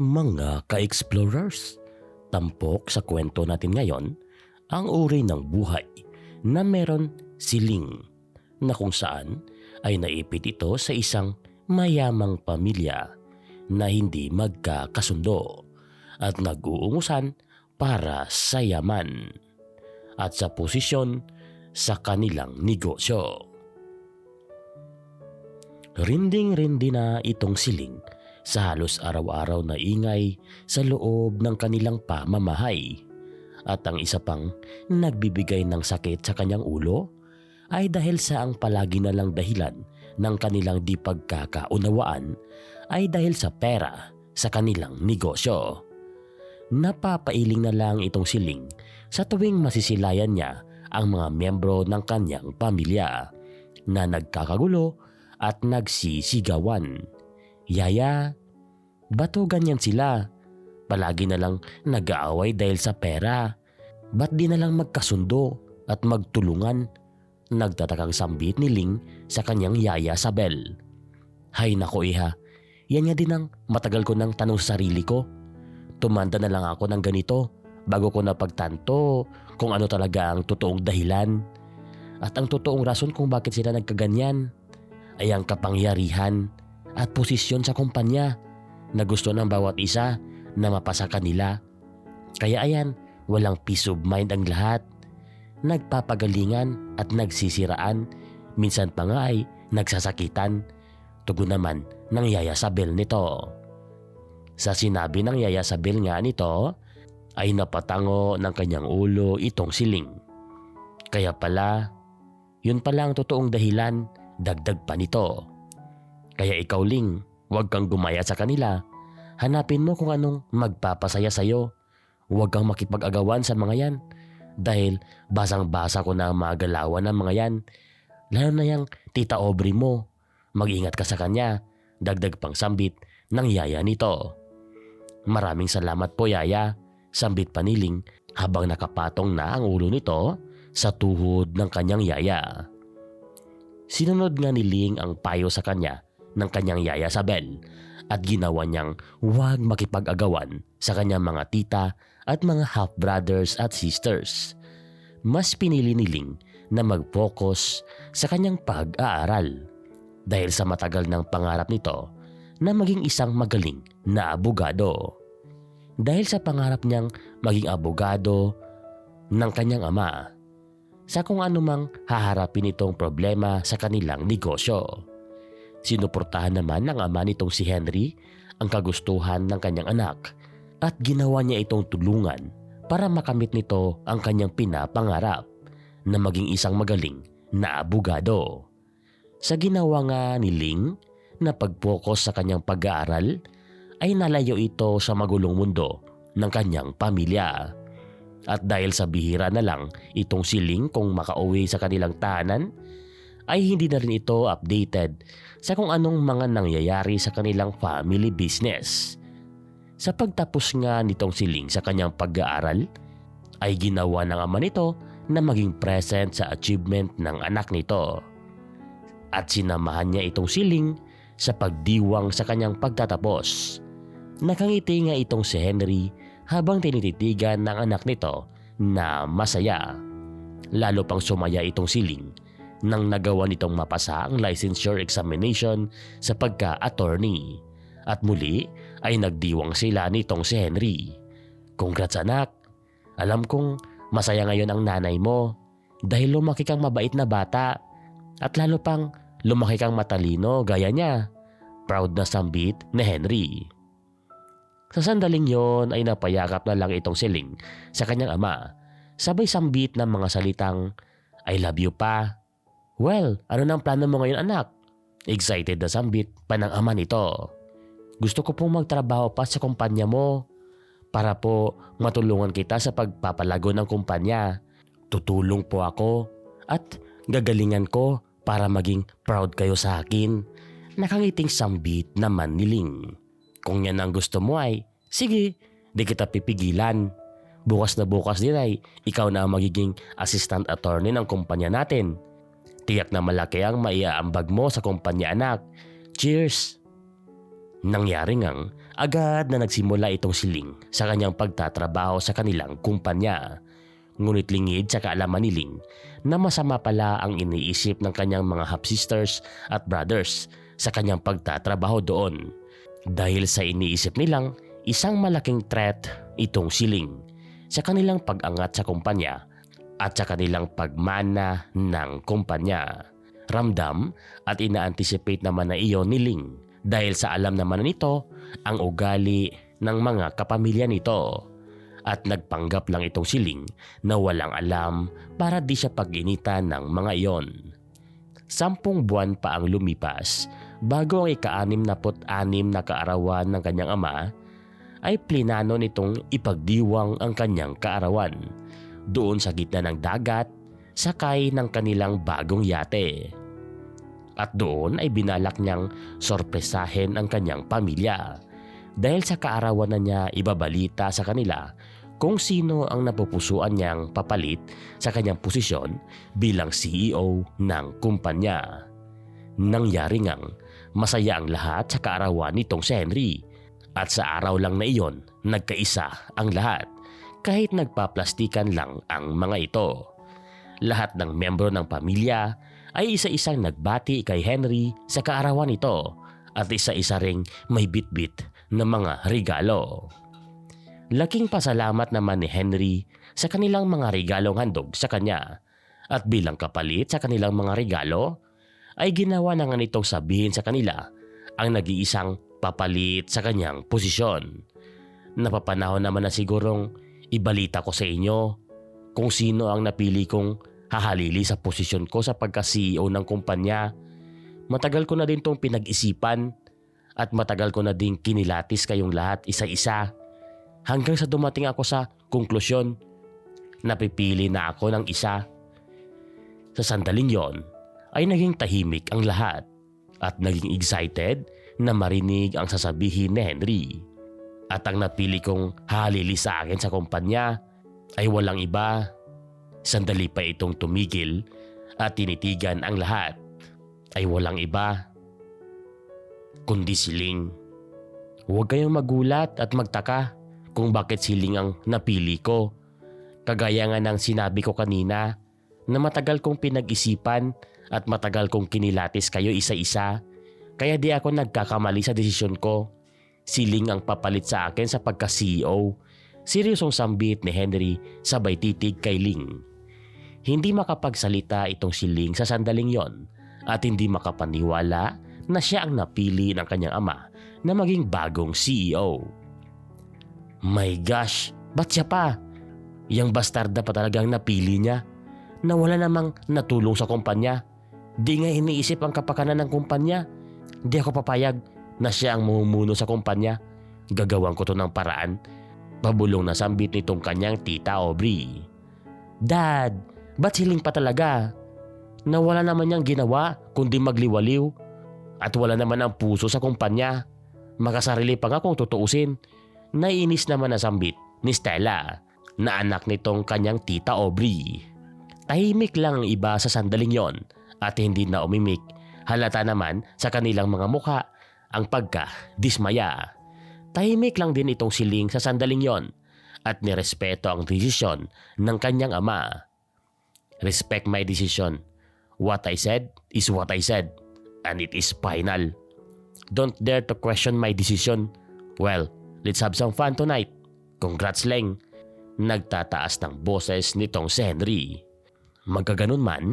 Mga ka-explorers, tampok sa kwento natin ngayon ang uri ng buhay na meron siling na kung saan ay naipit ito sa isang mayamang pamilya na hindi magkakasundo at nag-uungusan para sa yaman at sa posisyon sa kanilang negosyo. Rinding-rindi na itong siling sa halos araw-araw na ingay sa loob ng kanilang pamamahay. At ang isa pang nagbibigay ng sakit sa kanyang ulo ay dahil sa ang palagi na lang dahilan ng kanilang di pagkakaunawaan ay dahil sa pera sa kanilang negosyo. Napapailing na lang itong siling sa tuwing masisilayan niya ang mga miyembro ng kanyang pamilya na nagkakagulo at nagsisigawan. Yaya, bato ganyan sila. Palagi na lang nag-aaway dahil sa pera. Ba't di na lang magkasundo at magtulungan? Nagtatakang sambit ni Ling sa kanyang yaya Sabel. Hay nako iha, yan nga din ang matagal ko nang tanong sa sarili ko. Tumanda na lang ako ng ganito bago ko napagtanto kung ano talaga ang totoong dahilan. At ang totoong rason kung bakit sila nagkaganyan ay ang kapangyarihan at posisyon sa kumpanya na gusto ng bawat isa na mapasa kanila. Kaya ayan, walang peace of mind ang lahat. Nagpapagalingan at nagsisiraan, minsan pa nga ay nagsasakitan. Tugon naman ng Yaya Sabel nito. Sa sinabi ng Yaya Sabel nga nito, ay napatango ng kanyang ulo itong siling. Kaya pala, yun pala ang totoong dahilan, dagdag pa nito. Kaya ikaw Ling, huwag kang gumaya sa kanila. Hanapin mo kung anong magpapasaya sa'yo. Huwag kang makipag-agawan sa mga yan. Dahil basang-basa ko na ang mga galawan ng mga yan. Lalo na yung tita Aubrey mo. Mag-ingat ka sa kanya. Dagdag pang sambit ng yaya nito. Maraming salamat po yaya. Sambit paniling habang nakapatong na ang ulo nito sa tuhod ng kanyang yaya. Sinunod nga ni Ling ang payo sa kanya ng kanyang yaya Sabel at ginawa niyang huwag makipag-agawan sa kanyang mga tita at mga half-brothers at sisters. Mas pinili ni Ling na mag-focus sa kanyang pag-aaral dahil sa matagal ng pangarap nito na maging isang magaling na abogado. Dahil sa pangarap niyang maging abogado ng kanyang ama sa kung anumang haharapin itong problema sa kanilang negosyo. Sinuportahan naman ng ama nitong si Henry ang kagustuhan ng kanyang anak at ginawa niya itong tulungan para makamit nito ang kanyang pinapangarap na maging isang magaling na abogado. Sa ginawa nga ni Ling na pag-focus sa kanyang pag-aaral ay nalayo ito sa magulong mundo ng kanyang pamilya. At dahil sa bihira na lang itong siling kung makauwi sa kanilang tahanan, ay hindi na rin ito updated sa kung anong mga nangyayari sa kanilang family business. Sa pagtapos nga nitong siling sa kanyang pag-aaral, ay ginawa ng ama nito na maging present sa achievement ng anak nito. At sinamahan niya itong siling sa pagdiwang sa kanyang pagtatapos. Nakangiti nga itong si Henry habang tinititigan ng anak nito na masaya. Lalo pang sumaya itong siling nang nagawa nitong mapasa ang licensure examination sa pagka-attorney. At muli ay nagdiwang sila nitong si Henry. Congrats anak! Alam kong masaya ngayon ang nanay mo dahil lumaki kang mabait na bata at lalo pang lumaki kang matalino gaya niya. Proud na sambit ni Henry. Sa sandaling yon ay napayakap na lang itong siling sa kanyang ama. Sabay sambit ng mga salitang, I love you pa. Well, ano nang plano mo ngayon anak? Excited na sambit pa ng ama nito. Gusto ko pong magtrabaho pa sa kumpanya mo para po matulungan kita sa pagpapalago ng kumpanya. Tutulong po ako at gagalingan ko para maging proud kayo sa akin. Nakangiting sambit naman ni Ling. Kung yan ang gusto mo ay, sige, di kita pipigilan. Bukas na bukas din ay, ikaw na ang magiging assistant attorney ng kumpanya natin. Tiyak na malaki ang maiaambag mo sa kumpanya anak. Cheers! Nangyari ngang Agad na nagsimula itong siling sa kanyang pagtatrabaho sa kanilang kumpanya. Ngunit lingid sa kaalaman ni Ling na masama pala ang iniisip ng kanyang mga half-sisters at brothers sa kanyang pagtatrabaho doon. Dahil sa iniisip nilang isang malaking threat itong siling sa kanilang pag-angat sa kumpanya at sa kanilang pagmana ng kumpanya. Ramdam at ina-anticipate naman na iyon ni Ling dahil sa alam naman nito ang ugali ng mga kapamilya nito at nagpanggap lang itong siling na walang alam para di siya pag-initan ng mga iyon. Sampung buwan pa ang lumipas bago ang ika-anim na anim na kaarawan ng kanyang ama ay plinano nitong ipagdiwang ang kanyang kaarawan doon sa gitna ng dagat sakay ng kanilang bagong yate. At doon ay binalak niyang sorpresahin ang kanyang pamilya dahil sa kaarawan na niya ibabalita sa kanila kung sino ang napupusuan niyang papalit sa kanyang posisyon bilang CEO ng kumpanya. Nangyari ngang masaya ang lahat sa kaarawan nitong si Henry at sa araw lang na iyon nagkaisa ang lahat kahit nagpaplastikan lang ang mga ito. Lahat ng membro ng pamilya ay isa-isang nagbati kay Henry sa kaarawan nito at isa-isa ring may bitbit na mga regalo. Laking pasalamat naman ni Henry sa kanilang mga regalong handog sa kanya at bilang kapalit sa kanilang mga regalo ay ginawa na nga nitong sabihin sa kanila ang nag-iisang papalit sa kanyang posisyon. Napapanahon naman na sigurong ibalita ko sa inyo kung sino ang napili kong hahalili sa posisyon ko sa pagka-CEO ng kumpanya. Matagal ko na din tong pinag-isipan at matagal ko na din kinilatis kayong lahat isa-isa hanggang sa dumating ako sa konklusyon napipili na ako ng isa. Sa sandaling yon ay naging tahimik ang lahat at naging excited na marinig ang sasabihin ni Henry. At ang napili kong halili sa akin sa kumpanya ay walang iba. Sandali pa itong tumigil at tinitigan ang lahat ay walang iba kundi siling. Huwag kayong magulat at magtaka kung bakit siling ang napili ko. Kagaya nga ng sinabi ko kanina na matagal kong pinag-isipan at matagal kong kinilatis kayo isa-isa. Kaya di ako nagkakamali sa desisyon ko. Siling ang papalit sa akin sa pagka-CEO. Seryosong sambit ni Henry sabay titig kay Ling. Hindi makapagsalita itong si Ling sa sandaling yon at hindi makapaniwala na siya ang napili ng kanyang ama na maging bagong CEO. My gosh, ba't siya pa? Yang bastarda pa talagang napili niya na wala namang natulong sa kumpanya. Di nga iniisip ang kapakanan ng kumpanya. Di ako papayag na siya ang mumumuno sa kumpanya. Gagawan ko to ng paraan. Pabulong na sambit nitong kanyang tita Aubrey. Dad, ba't hiling pa talaga? Na wala naman niyang ginawa kundi magliwaliw. At wala naman ang puso sa kumpanya. Makasarili pa nga kung tutuusin. Naiinis naman na sambit ni Stella na anak nitong kanyang tita Aubrey. Tahimik lang ang iba sa sandaling yon at hindi na umimik. Halata naman sa kanilang mga mukha ang pagka-dismaya. Tahimik lang din itong siling sa sandaling yon at nirespeto ang desisyon ng kanyang ama. Respect my decision. What I said is what I said and it is final. Don't dare to question my decision. Well, let's have some fun tonight. Congrats, Leng. Nagtataas ng boses nitong si Henry. Magkaganon man,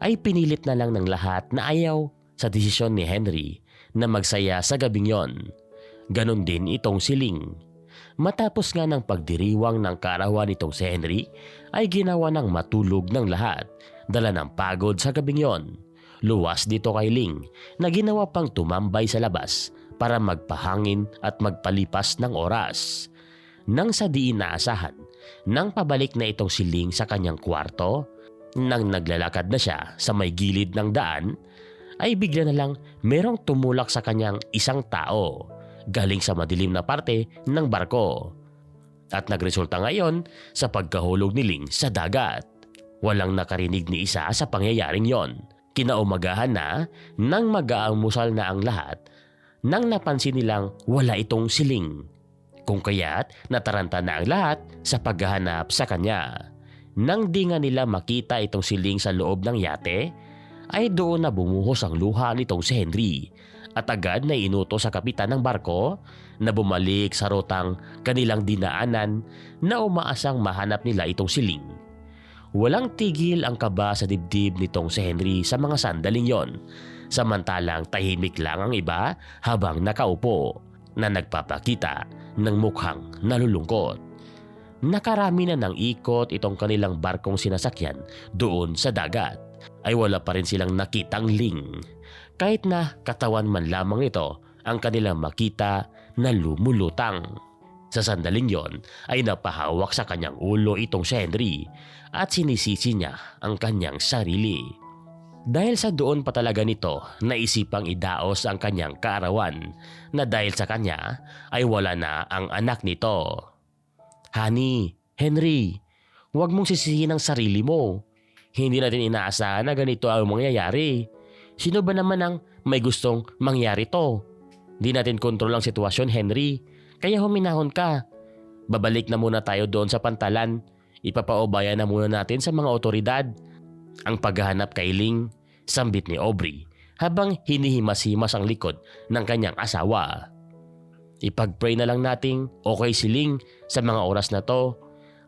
ay pinilit na lang ng lahat na ayaw sa desisyon ni Henry na magsaya sa gabing yon. Ganon din itong siling. Matapos nga ng pagdiriwang ng karawan nitong si Henry, ay ginawa ng matulog ng lahat, dala ng pagod sa gabing yon. Luwas dito kay Ling na ginawa pang tumambay sa labas para magpahangin at magpalipas ng oras. Nang sa di inaasahan, nang pabalik na itong si Ling sa kanyang kwarto, nang naglalakad na siya sa may gilid ng daan, ay bigla na lang merong tumulak sa kanyang isang tao galing sa madilim na parte ng barko. At nagresulta ngayon sa pagkahulog ni Ling sa dagat. Walang nakarinig ni isa sa pangyayaring yon. Kinaumagahan na nang mag-aamusal na ang lahat, nang napansin nilang wala itong siling. Kung kaya't nataranta na ang lahat sa paghahanap sa kanya. Nang di nga nila makita itong siling sa loob ng yate, ay doon na bumuhos ang luha nitong si Henry at agad na inuto sa kapitan ng barko na bumalik sa rotang kanilang dinaanan na umaasang mahanap nila itong siling. Walang tigil ang kaba sa dibdib nitong si Henry sa mga sandaling yon, samantalang tahimik lang ang iba habang nakaupo na nagpapakita ng mukhang nalulungkot. Nakarami na ng ikot itong kanilang barkong sinasakyan doon sa dagat ay wala pa rin silang nakitang ling. Kahit na katawan man lamang ito ang kanilang makita na lumulutang. Sa sandaling yon ay napahawak sa kanyang ulo itong si Henry at sinisisi niya ang kanyang sarili. Dahil sa doon pa talaga nito naisipang idaos ang kanyang kaarawan na dahil sa kanya ay wala na ang anak nito. Honey, Henry, huwag mong sisihin ang sarili mo. Hindi natin inaasahan na ganito ang mangyayari. Sino ba naman ang may gustong mangyari to? Di natin kontrol ang sitwasyon, Henry. Kaya huminahon ka. Babalik na muna tayo doon sa pantalan. Ipapaubaya na muna natin sa mga otoridad. Ang paghahanap kay Ling, sambit ni Aubrey habang hinihimas-himas ang likod ng kanyang asawa. Ipag-pray na lang nating okay si Ling sa mga oras na to.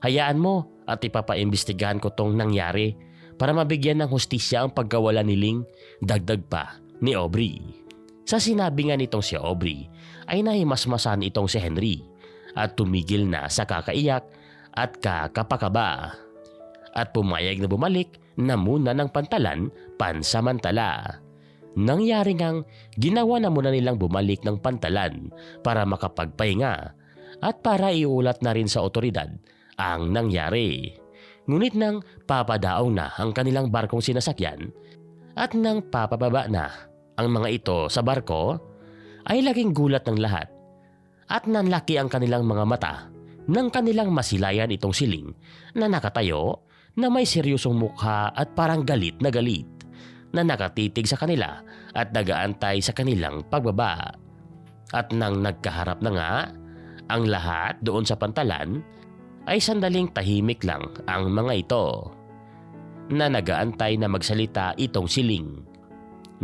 Hayaan mo at ipapaimbestigahan ko tong nangyari para mabigyan ng hustisya ang pagkawala ni Ling, dagdag pa ni Aubrey. Sa sinabi nga nitong si Aubrey ay nahimasmasan itong si Henry at tumigil na sa kakaiyak at kakapakaba. At pumayag na bumalik na muna ng pantalan pansamantala. Nangyari ngang ginawa na muna nilang bumalik ng pantalan para makapagpahinga at para iulat na rin sa otoridad ang nangyari. Ngunit nang papadaong na ang kanilang barkong sinasakyan at nang papababa na ang mga ito sa barko, ay laging gulat ng lahat at nanlaki ang kanilang mga mata nang kanilang masilayan itong siling na nakatayo na may seryosong mukha at parang galit na galit na nakatitig sa kanila at nagaantay sa kanilang pagbaba. At nang nagkaharap na nga ang lahat doon sa pantalan, ay sandaling tahimik lang ang mga ito na nagaantay na magsalita itong siling.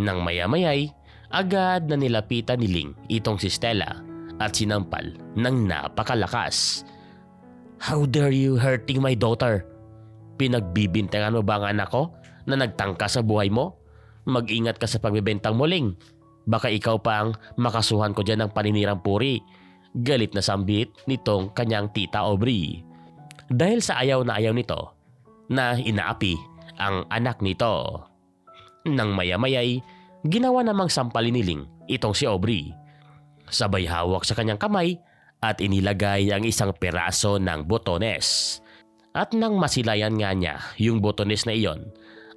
Nang maya-mayay, agad na nilapitan ni Ling itong si Stella at sinampal ng napakalakas. How dare you hurting my daughter? Pinagbibintangan mo ba ang anak ko na nagtangka sa buhay mo? Mag-ingat ka sa pagbibentang muling. Baka ikaw pa ang makasuhan ko dyan ng paninirang puri. Galit na sambit nitong kanyang tita Aubrey. Dahil sa ayaw na ayaw nito na inaapi ang anak nito. Nang maya-mayay, ginawa namang sampalin ni Ling itong si Aubrey. Sabay hawak sa kanyang kamay at inilagay ang isang peraso ng botones. At nang masilayan nga niya yung botones na iyon,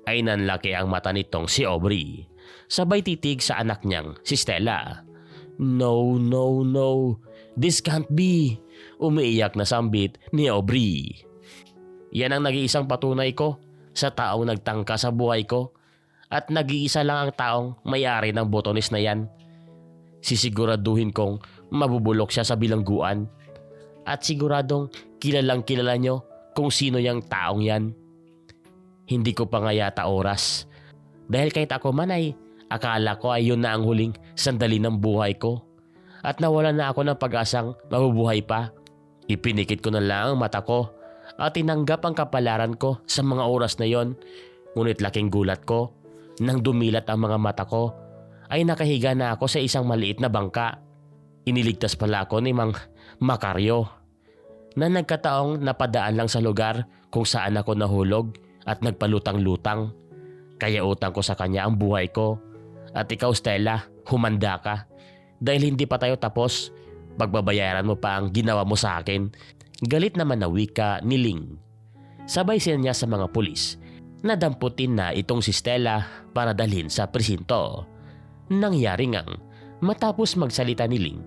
ay nanlaki ang mata nitong si Aubrey. Sabay titig sa anak niyang si Stella. No, no, no. This can't be. Umiiyak na sambit ni Aubrey. Yan ang nag-iisang patunay ko sa taong nagtangka sa buhay ko at nag-iisa lang ang taong may-ari ng botones na yan. Sisiguraduhin kong mabubulok siya sa bilangguan at siguradong kilalang kilala nyo kung sino yung taong yan. Hindi ko pa nga yata oras. Dahil kahit ako man ay akala ko ay yun na ang huling sandali ng buhay ko. At nawala na ako ng pag-asang mabubuhay pa. Ipinikit ko na lang ang mata ko at tinanggap ang kapalaran ko sa mga oras na yon. Ngunit laking gulat ko nang dumilat ang mga mata ko ay nakahiga na ako sa isang maliit na bangka. Iniligtas pala ako ni Mang Makaryo na nagkataong napadaan lang sa lugar kung saan ako nahulog at nagpalutang-lutang. Kaya utang ko sa kanya ang buhay ko. At ikaw Stella, humanda ka. Dahil hindi pa tayo tapos, pagbabayaran mo pa ang ginawa mo sa akin. Galit naman na wika ni Ling. Sabay sila niya sa mga pulis na damputin na itong si Stella para dalhin sa presinto. Nangyari ngang matapos magsalita ni Ling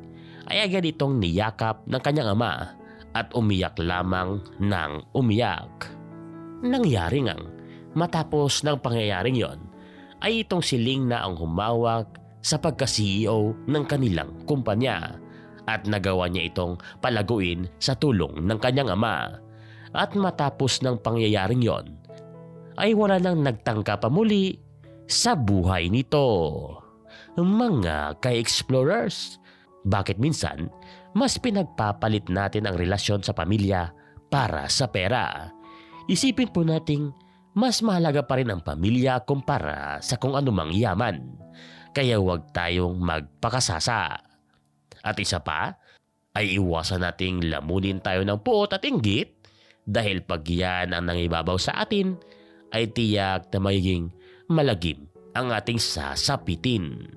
ay agad itong niyakap ng kanyang ama at umiyak lamang ng umiyak. Nangyari ngang matapos ng pangyayaring yon ay itong si Ling na ang humawak sa pagka-CEO ng kanilang kumpanya at nagawa niya itong palaguin sa tulong ng kanyang ama. At matapos ng pangyayaring yon, ay wala nang nagtangka pa muli sa buhay nito. Mga ka-explorers, bakit minsan mas pinagpapalit natin ang relasyon sa pamilya para sa pera? Isipin po nating mas mahalaga pa rin ang pamilya kumpara sa kung anumang yaman. Kaya huwag tayong magpakasasa. At isa pa, ay iwasan nating lamunin tayo ng puot at inggit dahil pag yan ang nangibabaw sa atin, ay tiyak na magiging malagim ang ating sasapitin.